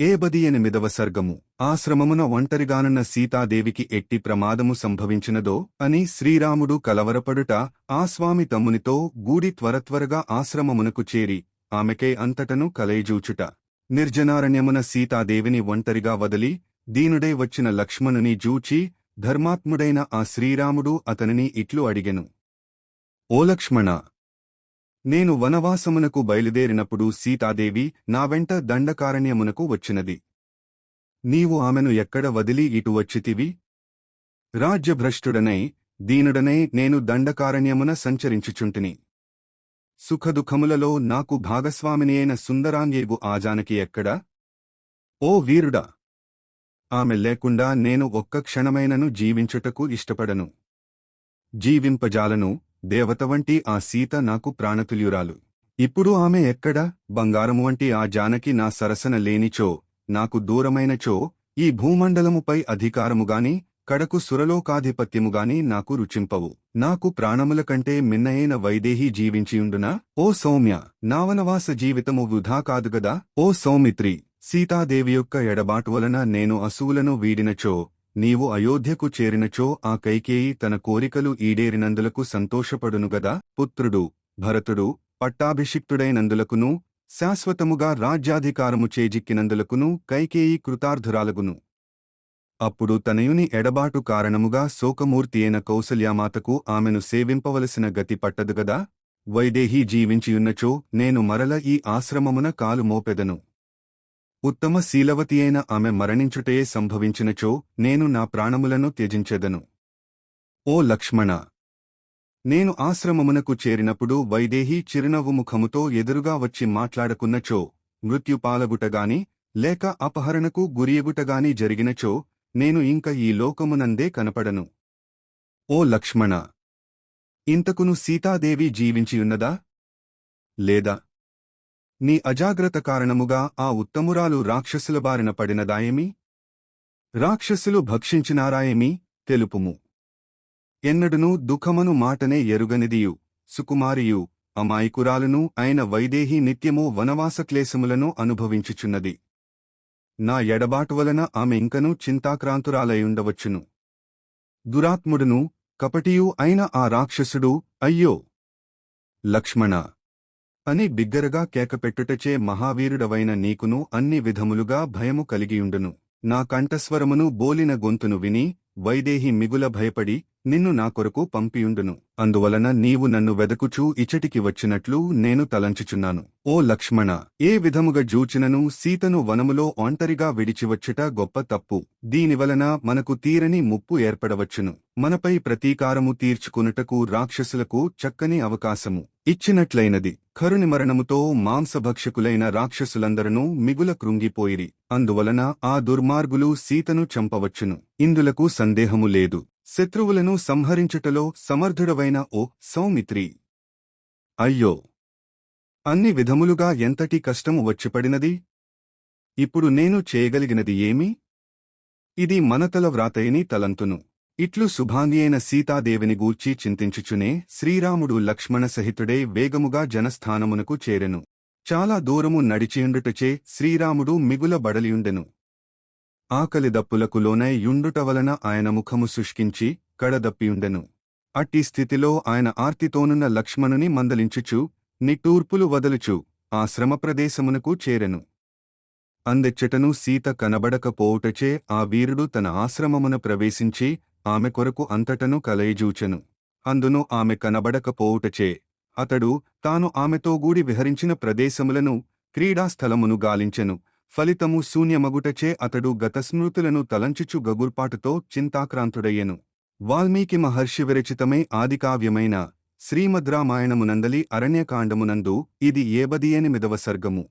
ఏబది ఎనిమిదవ సర్గము. ఆశ్రమమున ఒంటరిగానున్న సీతాదేవికి ఎట్టి ప్రమాదము సంభవించినదో అని శ్రీరాముడు కలవరపడుట ఆ స్వామి తమ్మునితో గూడి త్వరత్వరగా ఆశ్రమమునకు చేరి ఆమెకై అంతటను కలయజూచుట. నిర్జనారణ్యమున సీతాదేవిని ఒంటరిగా వదిలి దీనుడై వచ్చిన లక్ష్మణుని జూచి ధర్మాత్ముడైన ఆ శ్రీరాముడు అతనిని ఇట్లు అడిగెను. ఓ లక్ష్మణ నేను వనవాసమునకు బయలుదేరినప్పుడు సీతాదేవి నా వెంట దండకారణ్యమునకు వచ్చినది. నీవు ఆమెను ఎక్కడ వదిలి ఇటు వచ్చితివి? రాజ్యభ్రష్టుడనై దీనుడనై నేను దండకారణ్యమున సంచరించుచుంటిని. సుఖదుఖములలో నాకు భాగస్వామిని అయిన సుందరాంగేగు ఆజానకి ఎక్కడ? ఓ వీరుడా! ఆమె లేకుండా నేను ఒక్క క్షణమైనను జీవించుటకు ఇష్టపడను. జీవింపజాలను దేవత వంటి ఆ సీత నాకు ప్రాణతుల్యురాలు. ఇప్పుడు ఆమె ఎక్కడ? బంగారము వంటి ఆ జానకి నా సరసన లేనిచో నాకు దూరమైనచో ఈ భూమండలముపై అధికారముగాని కడకు సురలోకాధిపత్యముగాని నాకు రుచింపవు. నాకు ప్రాణముల కంటే మిన్నయైన వైదేహి జీవించియుండునా? ఓ సౌమ్య నావనవాస జీవితము వృధా కాదుగదా? ఓ సౌమిత్రి సీతాదేవి యొక్క ఎడబాటు వలన నేను అసువులను వీడినచో నీవు అయోధ్యకు చేరినచో ఆ కైకేయి తన కోరికలు ఈడేరినందులకు సంతోషపడునుగదా పుత్రుడు భరతుడు పట్టాభిషిక్తుడైనందులకును శాశ్వతముగా రాజ్యాధికారము చేజిక్కినందులకును కైకేయి కృతార్థురాలగును. అప్పుడు తనయుని ఎడబాటు కారణముగా శోకమూర్తి అయిన కౌసల్యామాతకు ఆమెను సేవింపవలసిన గతి పట్టదుగదా వైదేహీ జీవించియున్నచో నేను మరల ఈ ఆశ్రమమున కాలు మోపెదను. ఉత్తమ శీలవతి అయిన ఆమె మరణించుటయే సంభవించినచో నేను నా ప్రాణములను త్యజించెదను. ఓ లక్ష్మణ! నేను ఆశ్రమమునకు చేరినప్పుడు వైదేహి చిరునవ్వు ముఖముతో ఎదురుగా వచ్చి మాట్లాడకున్నచో మృత్యుపాలగుటగాని లేక అపహరణకు గురియగుటగాని జరిగినచో నేను ఇంక ఈ లోకమునందే కనపడను. ఓ లక్ష్మణ! ఇంతకును సీతాదేవి జీవించియున్నదా? లేదా? నీ అజాగ్రత్త కారణముగా ఆ ఉత్తమురాలు రాక్షసుల బారిన పడినదాయమి? రాక్షసులు భక్షించినారాయమి? తెలుపుము. ఎన్నడునూ దుఃఖమను మాటనే ఎరుగనిదియు. సుకుమారియు అమాయకురాలును అయిన వైదేహి నిత్యము వనవాసక్లేశములను అనుభవించుచున్నది. నా ఎడబాటు వలన ఆమె ఇంకనూ చింతాక్రాంతురాలయుండవచ్చును. దురాత్ముడును కపటియు అయిన ఆ రాక్షసుడు అయ్యో! లక్ష్మణ అని బిగ్గరగా కేకపెట్టుటచే మహావీరుడవైన నీకును అన్ని విధములుగా భయము కలిగియుండును. నా కంఠస్వరమును బోలిన గొంతును విని వైదేహి మిగుల భయపడి నిన్ను నా కొరకు పంపియుండును. అందువలన నీవు నన్ను వెదకుచూ ఇచటికి వచ్చినట్లు నేను తలంచుచున్నాను. ఓ లక్ష్మణ ఏ విధముగా జూచినను సీతను వనములో ఒంటరిగా విడిచివచ్చుట గొప్ప తప్పు. దీనివలన మనకు తీరని ముప్పు ఏర్పడవచ్చును. మనపై ప్రతీకారము తీర్చుకునుటకు రాక్షసులకు చక్కని అవకాశము. ఇచ్చినట్లయినది కరుని మరణముతో మాంసభక్షకులైన రాక్షసులందరను మిగుల కృంగిపోయిరి. అందువలన ఆ దుర్మార్గులు సీతను చంపవచ్చును. ఇందులకు సందేహము లేదు. శత్రువులను సంహరించుటలో సమర్థుడవైన ఓ సౌమిత్రి. అయ్యో! అన్ని విధములుగా ఎంతటి కష్టము వచ్చిపడినది? ఇప్పుడు నేను చేయగలిగినది ఏమి? ఇది మనతల వ్రాతయని తలంతును. ఇట్లు శుభాంగి అయిన సీతాదేవిని గూర్చి చింతించుచునే శ్రీరాముడు లక్ష్మణ సహితుడే వేగముగా జనస్థానమునకు చేరెను. చాలా దూరము నడిచియుండుటచే శ్రీరాముడు మిగుల బడలియుండెను. ఆకలి దప్పులకు లోనై యుండుట వలన ఆయన ముఖము శుష్కించి కడదప్పియుండెను. అట్టి స్థితిలో ఆయన ఆర్తితోనున్న లక్ష్మణుని మందలించుచు నిట్టూర్పులు వదలుచు ఆ శ్రమప్రదేశమునకు చేరెను. అందెచ్చటను సీత కనబడకపోవుటచే ఆ వీరుడు తన ఆశ్రమమున ప్రవేశించి ఆమె కొరకు అంతటను కలయిజూచెను. అందును ఆమె కనబడకపోవుటచే. అతడు తాను ఆమెతో గూడి విహరించిన ప్రదేశములను క్రీడాస్థలమును గాలించెను. ఫలితము శూన్యమగుటచే అతడు గతస్మృతులను తలంచుచు గగుర్పాటుతో చింతాక్రాంతుడయ్యెను. వాల్మీకి మహర్షి విరచితమే ఆదికావ్యమైన శ్రీమద్రామాయణమునందలి అరణ్యకాండమునందు ఇది ఏబది ఎనిమిదవ సర్గము.